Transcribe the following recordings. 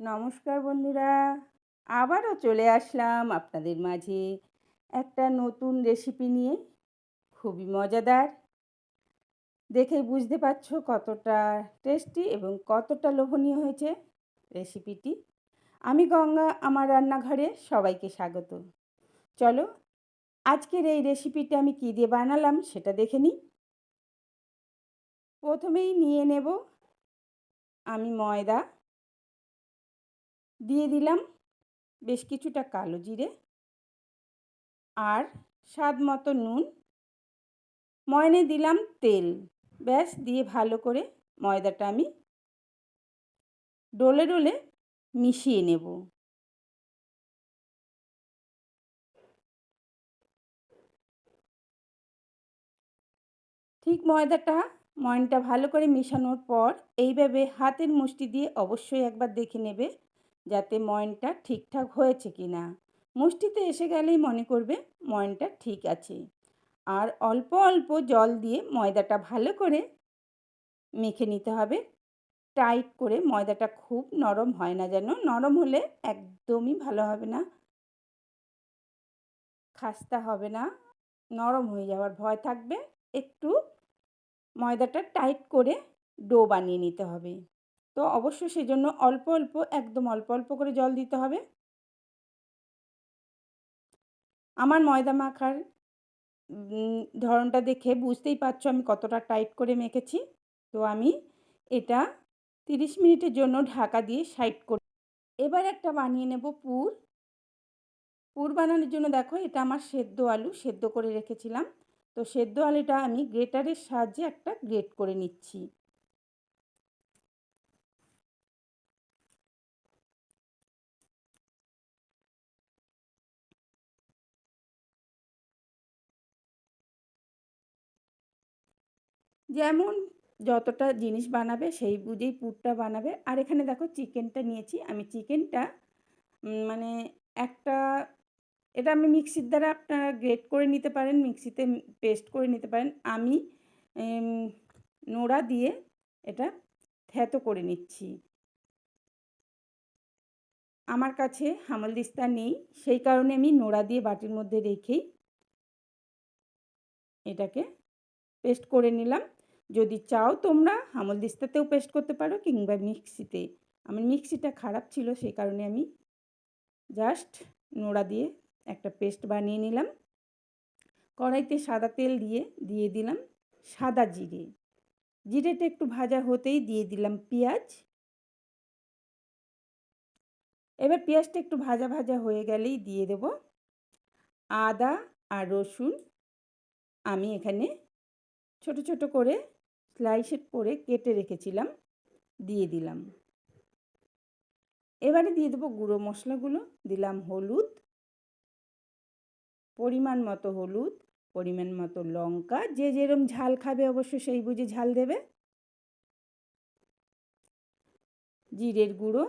নমস্কার বন্ধুরা, আবারও চলে আসলাম আপনাদের মাঝে একটা নতুন রেসিপি নিয়ে। খুবই মজাদার। দেখে বুঝতে পারছ কতটা টেস্টি এবং কতটা লোভনীয় হয়েছে রেসিপিটি আমি গঙ্গা, আমার রান্নাঘরে সবাইকে স্বাগত। চলো, আজকের এই রেসিপিটা আমি কী দিয়ে বানালাম সেটা দেখে নিই। প্রথমেই নিয়ে নেব আমি ময়দা দিয়ে দিলাম বেশ কিছুটা কালো জিরে আর স্বাদ মতো নুন। ময়নে দিলাম তেল। ব্যাস, দিয়ে ভালো করে ময়দাটা আমি ডোলে ডোলে মিশিয়ে নেব। ঠিক ময়দাটা, ময়নটা ভালো করে মেশানোর পর এইভাবে হাতের মুষ্টি দিয়ে অবশ্যই একবার দেখে নেবে। যাতে ময়নটা ঠিকঠাক হয়েছে কি না মুষ্টিতে এসে গেলেই মনে করবে ময়নটা ঠিক আছে। আর অল্প অল্প জল দিয়ে ময়দাটা ভালো করে মেখে নিতে হবে। টাইট করে ময়দাটা খুব নরম হয় না যেন। নরম হলে একদমই ভালো হবে না। খাস্তা হবে না। নরম হয়ে যাওয়ার ভয় থাকবে। একটু ময়দাটা টাইট করে ডো বানিয়ে নিতে হবে। তো অবশ্যই সেই জন্য অল্প অল্প, একদম অল্প অল্প করে জল দিতে হবে। আমার ময়দা মাখার ধরনটা দেখে বুঝতেই পারছ আমি কতটা টাইট করে মেখেছি। তো আমি এটা তিরিশ মিনিটের জন্য ঢাকা দিয়ে সাইড করে, এবার একটা বানিয়ে নেব পুর। পুর বানানোর জন্য দেখো এটা আমার সেদ্ধ আলু, সেদ্ধ করে রেখেছিলাম। তো সেদ্ধ আলুটা আমি গ্রেটারের সাহায্যে একটা গ্রেট করে নিচ্ছি। যেমন যতটা জিনিস বানাবে সেই বুঝেই পুরটা বানাবে। আর এখানে দেখো চিকেনটা নিয়েছি। আমি চিকেনটা মানে একটা, এটা আমি মিক্সির দ্বারা আপনারা গ্রেট করে নিতে পারেন, মিক্সিতে পেস্ট করে নিতে পারেন। আমি নোড়া দিয়ে এটা থ্যাতো করে নিচ্ছি। আমার কাছে হামলদিস্তা নেই। সেই কারণে আমি নোড়া দিয়ে বাটির মধ্যে রেখেই এটাকে পেস্ট করে নিলাম। যদি চাও তোমরা আমল দিস্তাতেও পেস্ট করতে পারো কিংবা মিক্সিতে। আমার মিক্সিটা খারাপ ছিল সেই কারণে আমি জাস্ট নোড়া দিয়ে একটা পেস্ট বানিয়ে নিলাম। কড়াইতে সাদা তেল দিয়ে দিয়ে দিলাম সাদা জিরে। জিরেটা একটু ভাজা হতেই দিয়ে দিলাম পেঁয়াজ। এবার পেঁয়াজটা একটু ভাজা ভাজা হয়ে গেলেই দিয়ে দেব আদা আর রসুন। আমি এখানে ছোট ছোট করে স্লাইসের করে কেটে রেখেছিলাম, দিয়ে দিলাম। এবারে দিয়ে দেবো গুঁড়ো মশলাগুলো, দিলাম হলুদ, পরিমাণ মতো হলুদ, পরিমাণ মতো লঙ্কা, যে যেরম ঝাল খাবে অবশ্য সেই বুঝে ঝাল দেবে। জিরের গুঁড়ো,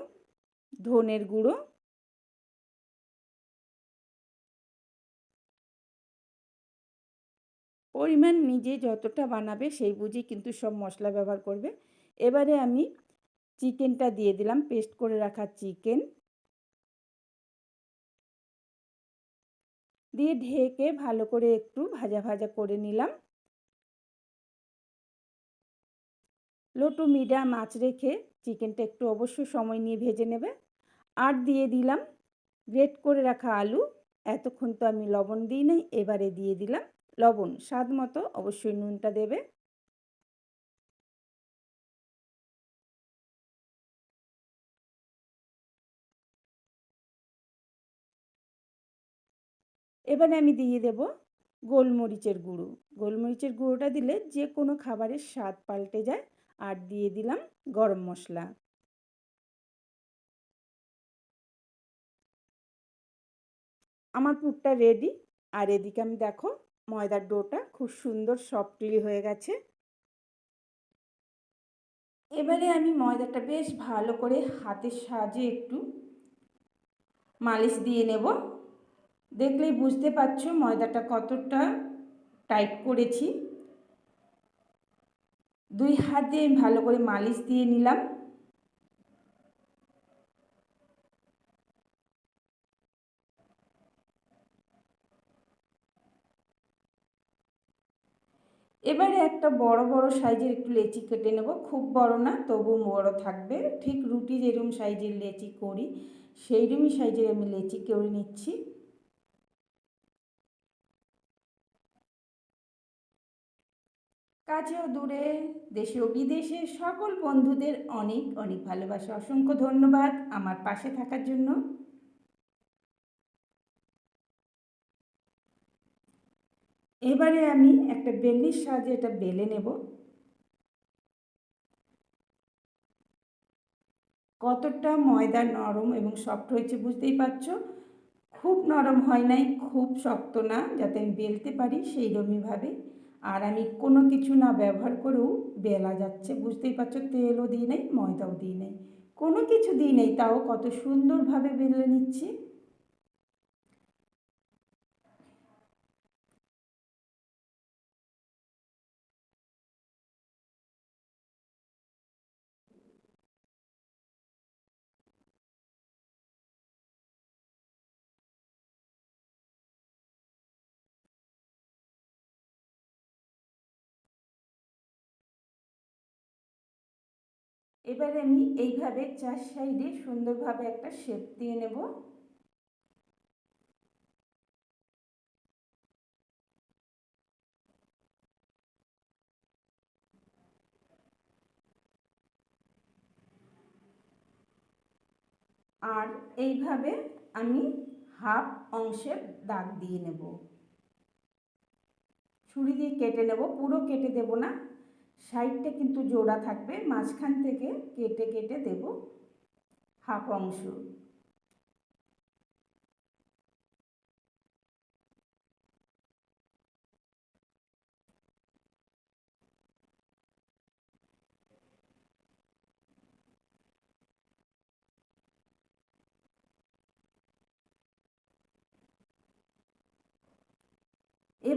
ধনের গুঁড়ো পরিমাণ নিজে যতটা বানাবে সেই বুঝেই কিন্তু সব মশলা ব্যবহার করবে। এবারে আমি চিকেনটা দিয়ে দিলাম, পেস্ট করে রাখা চিকেন। দিয়ে ঢেকে ভালো করে একটু ভাজা ভাজা করে নিলাম। লো টু মিডিয়াম আঁচ রেখে চিকেনটা একটু অবশ্যই সময় নিয়ে ভেজে নেবে। আর দিয়ে দিলাম, গ্রেট করে রাখা আলু। এতক্ষণ তো আমি লবণ দিই নাই, এবারে দিয়ে দিলাম। লবণ, স্বাদ মতো অবশ্যই নুনটা দেবে। এবারে আমি দিয়ে দেব গোলমরিচের গুঁড়ো। গোলমরিচের গুঁড়োটা দিলে যে কোনো খাবারের স্বাদ পাল্টে যায়। আর দিয়ে দিলাম গরম মশলা। আমার পুরটা রেডি আর এদিকে আমি দেখো ময়দার ডোটা খুব সুন্দর সফটলি হয়ে গেছে। এবারে আমি ময়দাটা বেশ ভালো করে হাতের সাহায্যে একটু মালিশ দিয়ে নেব। দেখলেই বুঝতে পারছ ময়দাটা কতটা টাইট করেছি। দুই হাত দিয়ে ভালো করে মালিশ দিয়ে নিলাম। এবারে একটা বড় বড় সাইজের একটু লেচি কেটে নেব। খুব বড় না তবু বড় থাকবে। ঠিক রুটি যেরকম সাইজের লেচি করি সেইরকমই সাইজের আমি লেচি করে নিচ্ছি। কাছেও দূরে দেশে ও বিদেশে সকল বন্ধুদের অনেক অনেক ভালোবাসা। অসংখ্য ধন্যবাদ আমার পাশে থাকার জন্য। এবারে আমি একটা বেলনির সাহায্যে এটা বেলে নেব। কতটা ময়দা নরম এবং শক্ত হয়েছে বুঝতেই পারছ? খুব নরম হয় নাই, খুব শক্ত না, যাতে আমি বেলতে পারি সেই রকমইভাবে আর আমি কোনো কিছু না ব্যবহার করেও বেলা যাচ্ছে, বুঝতেই পারছ? তেলও দিই নেই, ময়দাও দিই নেই। কোনো কিছু দিই নেই, তাও কত সুন্দরভাবে বেলে নিচ্ছি। এবারে আমি এইভাবে চার সাইডে সুন্দরভাবে একটা শেপ দিয়ে নেব। আর এইভাবে আমি হাফ অংশের দাগ দিয়ে নেব। ছুরি দিয়ে কেটে নেব, পুরো কেটে দেব না। সাইডটা কিন্তু জোড়া থাকবে মাঝখান থেকে কেটে কেটে দেব হাফ অংশ।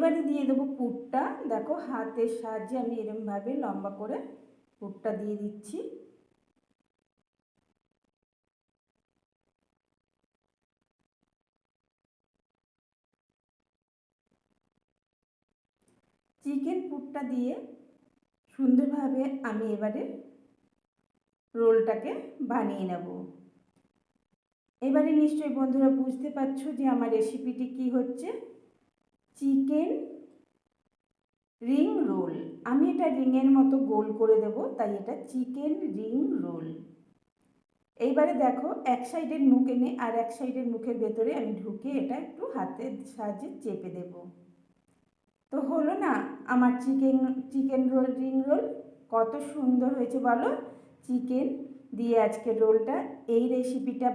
এবারে দিয়ে দেবো পুরটা। দেখো হাতের সাহায্যে আমি এরমভাবে লম্বা করে পুরটা দিয়ে দিচ্ছি। চিকেন পুরটা দিয়ে সুন্দরভাবে আমি এবারে রোলটাকে বানিয়ে নেব। এবারে নিশ্চয়ই বন্ধুরা বুঝতে পারছ যে আমার রেসিপিটি কি হচ্ছে। Chicken ring roll. আমি এটা রিংয়ের মতো গোল করে দেব, তাই এটা চিকেন রিং রোল। এইবারে দেখো, এক সাইডের মুখ এনে আর এক সাইডের মুখের ভেতরে আমি ঢুকে এটা একটু হাতের সাহায্যে চেপে দেব। তো হলো না, আমার chicken chicken roll, ring roll, কত সুন্দর হয়েছে বলো? চিকেন দিয়ে আজকে রোলটা, এই রেসিপিটা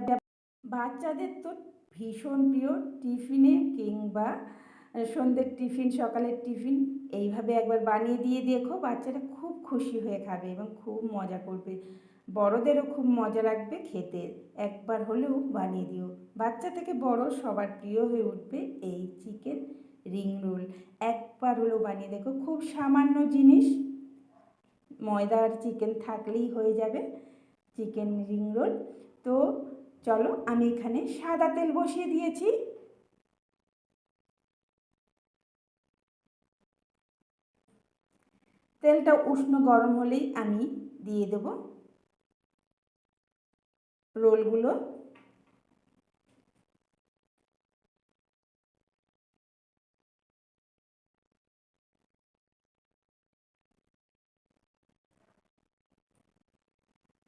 বাচ্চাদের তো ভীষণ প্রিয়, টিফিনে কিংবা সন্ধ্যের টিফিন, সকালের টিফিন, এইভাবে একবার বানিয়ে দিয়ে দেখো, বাচ্চারা খুব খুশি হয়ে খাবে এবং খুব মজা করবে। বড়দেরও খুব মজা লাগবে খেতে। একবার হলেও বানিয়ে দিও। বাচ্চা থেকে বড় সবার প্রিয় হয়ে উঠবে এই চিকেন রিং রোল। একবার হলেও বানিয়ে দেখো। খুব সামান্য জিনিস, ময়দা আর চিকেন থাকলেই হয়ে যাবে চিকেন রিং রোল। তো চলো, আমি এখানে সাদা তেল বসিয়ে দিয়েছি। তেলটা উষ্ণ গরম হলেই আমি দিয়ে দেব রোলগুলো।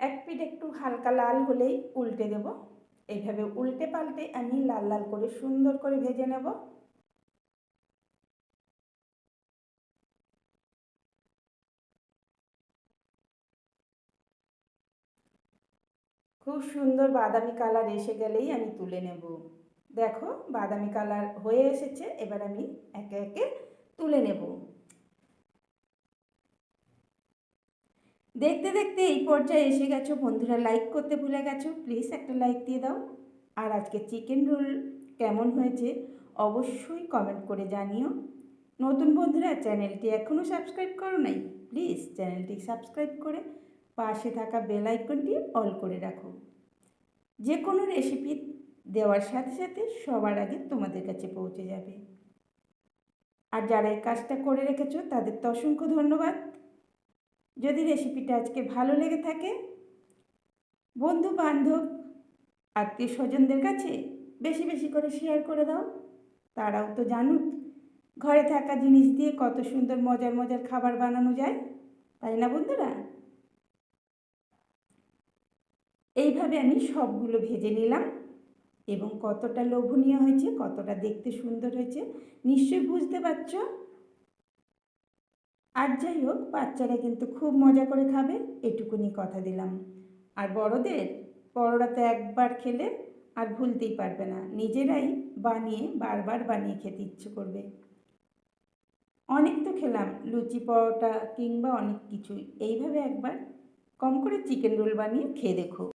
এক পিঠ একটু হালকা লাল হলেই উল্টে দেব। এইভাবে উল্টে পাল্টে আমি লাল লাল করে সুন্দর করে ভেজে নেব। খুব সুন্দর বাদামি কালার এসে গেলেই আমি তুলে নেব। দেখো, বাদামি কালার হয়ে এসেছে, এবার আমি একে একে তুলে নেব। দেখতে দেখতে এই পর্যায়ে এসে গেছো, বন্ধুরা লাইক করতে ভুলে গেছো প্লিজ একটা লাইক দিয়ে দাও। আর আজকে চিকেন রোল কেমন হয়েছে অবশ্যই কমেন্ট করে জানিও। নতুন বন্ধুরা চ্যানেলটি এখনও সাবস্ক্রাইব করো নাই প্লিজ চ্যানেলটি সাবস্ক্রাইব করে পাশে থাকা বেল আইকনটি অল করে রাখো। যে কোনো রেসিপি দেওয়ার সাথে সাথে সবার আগে তোমাদের কাছে পৌঁছে যাবে। আর যারা এই কাজটা করে রেখেছো, তাদের তো অসংখ্য ধন্যবাদ। যদি রেসিপিটা আজকে ভালো লেগে থাকে বন্ধু বান্ধব আত্মীয় স্বজনদের কাছে বেশি বেশি করে শেয়ার করে দাও। তারাও তো জানুক, ঘরে থাকা জিনিস দিয়ে কত সুন্দর মজার মজার খাবার বানানো যায়। তাই না বন্ধুরা? এইভাবে আমি সবগুলো ভেজে নিলাম এবং কতটা লোভনীয় হয়েছে, কতটা দেখতে সুন্দর হয়েছে, নিশ্চয়ই বুঝতে পারছ? আর যাই হোক, বাচ্চারা কিন্তু খুব মজা করে খাবে, এটুকুনি কথা দিলাম। আর বড়দের, বড়রা তো একবার খেলে আর ভুলতেই পারবে না, নিজেরাই বানিয়ে, বারবার বানিয়ে খেতে ইচ্ছে করবে। অনেক তো খেলাম, লুচি পরোটা কিংবা অনেক কিছুই। এইভাবে একবার কম করে চিকেন রোল বানিয়ে খেয়ে দেখো।